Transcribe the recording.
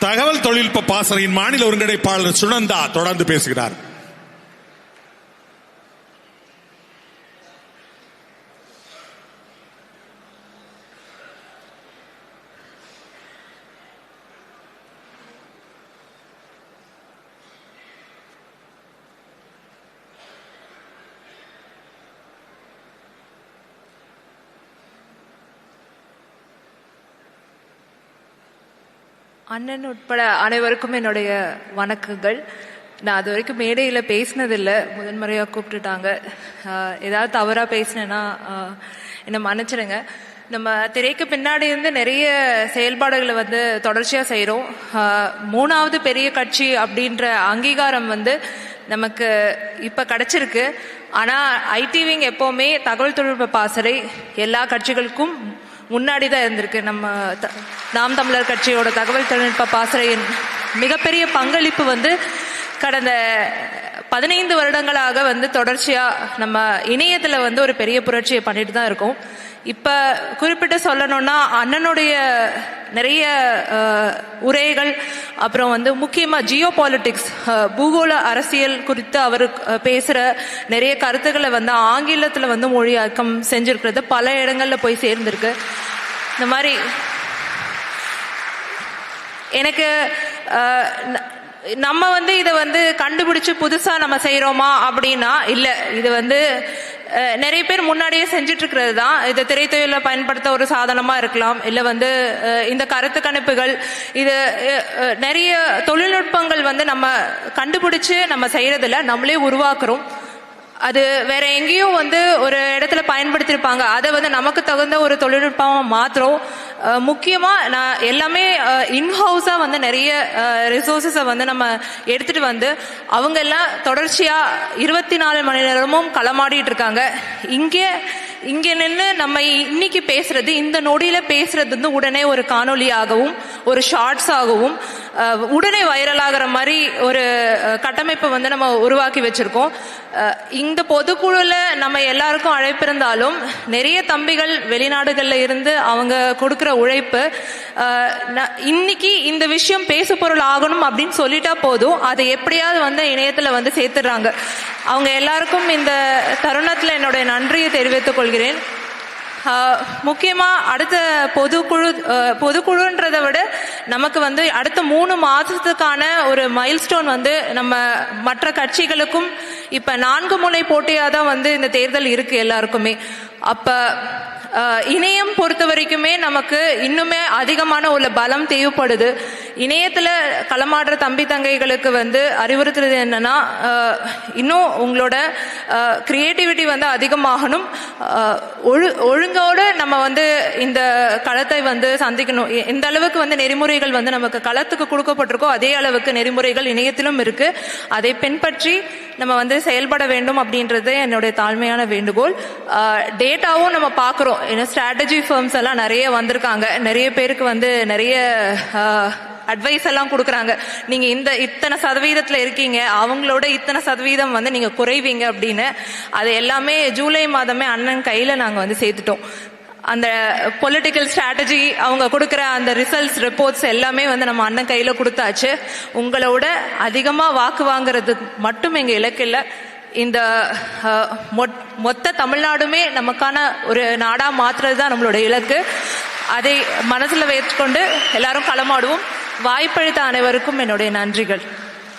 தகவல் தொழில்நுட்ப பாசறையின் மாநில ஒருங்கிணைப்பாளர் சுனந்தா தொடர்ந்து பேசுகிறார். அண்ணன் உட்பட அனைவருக்கும் என்னுடைய வணக்கங்கள். நான் அது வரைக்கும் மேடையில் பேசினதில்லை. முதன்முறையாக கூப்பிட்டுட்டாங்க. ஏதாவது தவறாக பேசினேன்னா என்னை மன்னிச்சிடுங்க. நம்ம திரைக்கு பின்னாடி இருந்து நிறைய செயல்பாடுகளை வந்து தொடர்ச்சியாக செய்கிறோம் மூணாவது பெரிய கட்சி அப்படின்ற அங்கீகாரம் வந்து நமக்கு இப்போ கிடச்சிருக்கு. ஆனால் ஐடிவிங் எப்போவுமே தகவல் தொழில்நுட்ப பாசறை. எல்லா கட்சிகளுக்கும் முன்னாடி தான் இருந்திருக்கு. நம்ம த- நாம் தமிழர் கட்சியோட தகவல் தொழில்நுட்ப பாசறையின் மிகப்பெரிய பங்களிப்பு வந்து கடந்த பதினைந்து வருடங்களாக வந்து தொடர்ச்சியாக நம்ம இணையத்தில் வந்து ஒரு பெரிய புரட்சியை பண்ணிட்டு தான் இருக்கோம். இப்ப குறிப்பிட்டு சொல்லணும்னா அண்ணனுடைய நிறைய உரைகள் அப்புறம் வந்து முக்கியமா ஜியோ பாலிட்டிக்ஸ் பூகோள அரசியல் குறித்து அவர் பேசுகிற பேசுற நிறைய கருத்துக்களை வந்து ஆங்கிலத்துல வந்து மொழியாக்கம் செஞ்சிருக்கிறது. பல இடங்கள்ல போய் சேர்ந்திருக்கு. இந்த மாதிரி எனக்கு நம்ம வந்து இதை வந்து கண்டுபிடிச்சு புதுசா நம்ம செய்கிறோமா அப்படின்னா இல்ல. இது வந்து நிறைய பேர் முன்னாடியே செஞ்சுட்டு இருக்கிறது தான் இதை திரைத்துறையில பயன்படுத்த ஒரு சாதனமா இருக்கலாம். இல்ல வந்து இந்த கருத்து கணிப்புகள் இது நிறைய தொழில்நுட்பங்கள் வந்து நம்ம கண்டுபிடிச்சு நம்ம செய்யறதில்ல. நம்மளே உருவாக்குறோம். அது வேற எங்கேயும் வந்து ஒரு இடத்துல பயன்படுத்தியிருப்பாங்க. அதை வந்து நமக்கு தகுந்த ஒரு தொழில்நுட்பமாக மாத்திரம் முக்கியமாக நான் எல்லாமே இன்ஹவுஸாக வந்து நிறைய ரிசோர்ஸஸை வந்து நம்ம எடுத்துட்டு வந்து அவங்க எல்லாம் தொடர்ச்சியாக இருபத்தி நாலு மணி நேரமும் களமாடிட்டு இருக்காங்க. இங்கே இங்கே நின்று நம்ம இன்னைக்கு பேசுறது இந்த நொடியில பேசுறது வந்து உடனே ஒரு காணொலியாகவும் ஒரு ஷார்ட்ஸ் ஆகவும் உடனே வைரல் ஆகிற மாதிரி ஒரு கட்டமைப்பை வந்து நம்ம உருவாக்கி வச்சிருக்கோம். இந்த பொதுக்குழுல நம்ம எல்லாருக்கும் அழைப்பிருந்தாலும் நிறைய தம்பிகள் வெளிநாடுகள்ல இருந்து அவங்க கொடுக்கிற உழைப்பு ந- இன்னைக்கு இந்த விஷயம் பேசு பொருள் ஆகணும் அப்படின்னு சொல்லிட்டா போதும். அதை எப்படியாவது வந்து இணையத்துல வந்து சேர்த்துடுறாங்க. அவங்க எல்லாருக்கும் இந்த தருணத்துல என்னுடைய நன்றியை தெரிவித்துக் கொள்கிறேன். முக்கியமாக முக்கியமா அடுத்த பொதுக்குழு பொதுக்குழுன்றதை விட நமக்கு வந்து அடுத்த மூணு மாதத்துக்கான ஒரு மைல்ஸ்டோன் வந்து நம்ம மற்ற கட்சிகளுக்கும் இப்ப நான்கு முனை போட்டியாக தான் வந்து இந்த தேர்தல் இருக்கு எல்லாருக்குமே. அப்ப இணையம் பொறுத்த வரைக்குமே நமக்கு இன்னுமே அதிகமான ஒரு பலம் தேவைப்படுது. இணையத்தில் களமாடுற தம்பி தங்கைகளுக்கு வந்து அறிவுறுத்துறது என்னன்னா இன்னும் உங்களோட கிரியேட்டிவிட்டி வந்து அதிகமாகணும். ஒழு ஒழுங்கோடு நம்ம வந்து இந்த களத்தை வந்து சந்திக்கணும். எ- எந்த அளவுக்கு வந்து நெறிமுறைகள் வந்து நமக்கு களத்துக்கு கொடுக்கப்பட்டிருக்கோ அதே அளவுக்கு நெறிமுறைகள் இணையத்திலும் இருக்கு. அதை பின்பற்றி நம்ம வந்து செயல்பட வேண்டும் அப்படின்றது என்னுடைய தாழ்மையான வேண்டுகோள். டேட்டாவும் நம்ம பார்க்குறோம். ஏன்னா ஸ்ட்ராட்டஜி ஃபர்ம்ஸ் எல்லாம் நிறைய வந்திருக்காங்க. நிறைய பேருக்கு வந்து நிறைய அட்வைஸ் எல்லாம் கொடுக்குறாங்க. நீங்க இந்த இத்தனை சதவீதத்துல இருக்கீங்க அவங்களோட இத்தனை சதவீதம் வந்து நீங்க குறைவீங்க அப்படின்னு அது எல்லாமே ஜூலை மாதமே அண்ணன் கையில நாங்க வந்து சேர்த்துட்டோம். அந்த பொலிட்டிக்கல் ஸ்ட்ராட்டஜி அவங்க கொடுக்குற அந்த ரிசல்ட்ஸ் ரிப்போர்ட்ஸ் எல்லாமே வந்து நம்ம அண்ணன் கையில கொடுத்தாச்சு. உங்களோட அதிகமா வாக்கு வாங்குறது மட்டும் எங்க இலக்கு இல்லை. இந்த மொத்த தமிழ்நாடுமே நமக்கான ஒரு நாடா மாத்துறது தான் நம்மளோட இலக்கு. அதை மனசுல வைத்துக்கொண்டு எல்லாரும் களமாடுவோம். வாய்ப்பளித்த அனைவருக்கும் என்னுடைய நன்றிகள்.